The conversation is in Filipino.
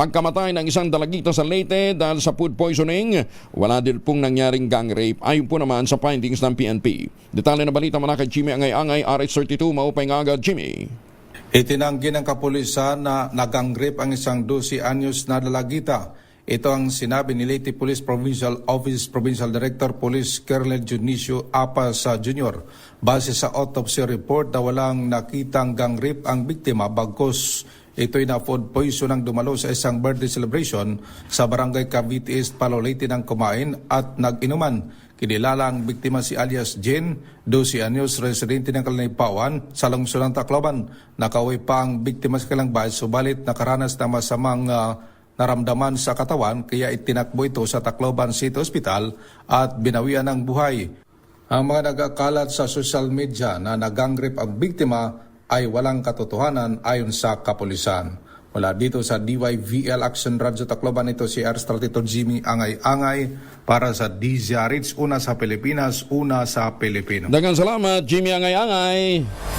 Pagkamatay ng isang dalagita sa Leyte dahil sa food poisoning, wala din pong nangyaring gang rape ayon po naman sa findings ng PNP. Detalye na balita mula kay Jimmy Angay-Angay, RH32, maupay nga agad Jimmy. Itinanggi ng kapulisan na nagangrip ang isang 12 anyos na lalagita. Ito ang sinabi ni Leyte Police Provincial Office Provincial Director Police Colonel Junicio Apas Jr. Base sa autopsy report na walang nakitang gangrip ang biktima bagkos ito'y na food poison ang dumalo sa isang birthday celebration sa barangay Cavite East, Palolete ng kumain at nag-inuman. Kinilala ang biktima si alias Jen, 12 anyos, residente ng Kalanaypawan sa lungsod ng Tacloban. Nakauwi pa ang biktima sa Kalangbahay, subalit nakaranas na masamang ah, naramdaman sa katawan kaya itinakbo ito sa Tacloban City Hospital at binawian ng buhay. Ang mga nagakalat sa social media na nagangrip ang biktima ay walang katotohanan ayon sa kapulisan. Mula dito sa DYVL Action Radyo Tacloban ito si Air Strategic Jimmy Angay-Angay para sa DZRH, una sa Pilipinas, una sa Pilipino. Dagang salamat, Jimmy Angay-Angay.